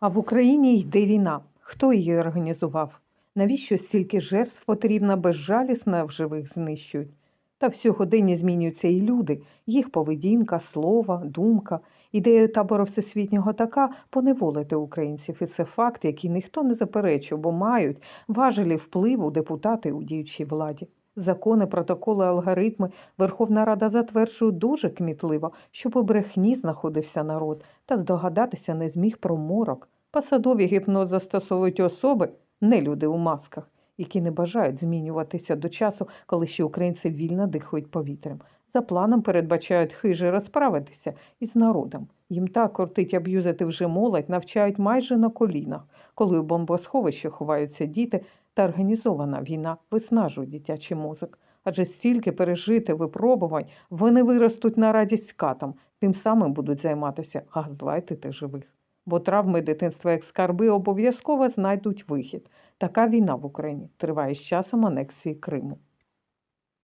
А в Україні йде війна. Хто її організував? Навіщо стільки жертв потрібно безжалісно в живих знищують? Та всьогоденні змінюються і люди, їх поведінка, слова, думка. Ідея табору всесвітнього така поневолити українців. І це факт, який ніхто не заперечує, бо мають важелі впливу депутати у діючій владі. Закони, протоколи, алгоритми Верховна Рада затверджує дуже кмітливо, щоб у брехні знаходився народ, та здогадатися не зміг про морок. Посадові гіпноз застосовують особи, не люди у масках, які не бажають змінюватися до часу, коли ще українці вільно дихають повітрям. За планом передбачають хижі розправитися із народом. Їм так кортить аб'юзити вже молодь, навчають майже на колінах, коли у бомбосховищі ховаються діти та організована війна виснажує дитячий мозок. Адже стільки пережити випробувань вони виростуть на радість катам, тим самим будуть займатися газлайтити живих. Бо травми дитинства як скарби обов'язково знайдуть вихід. Така війна в Україні триває з часом анексії Криму.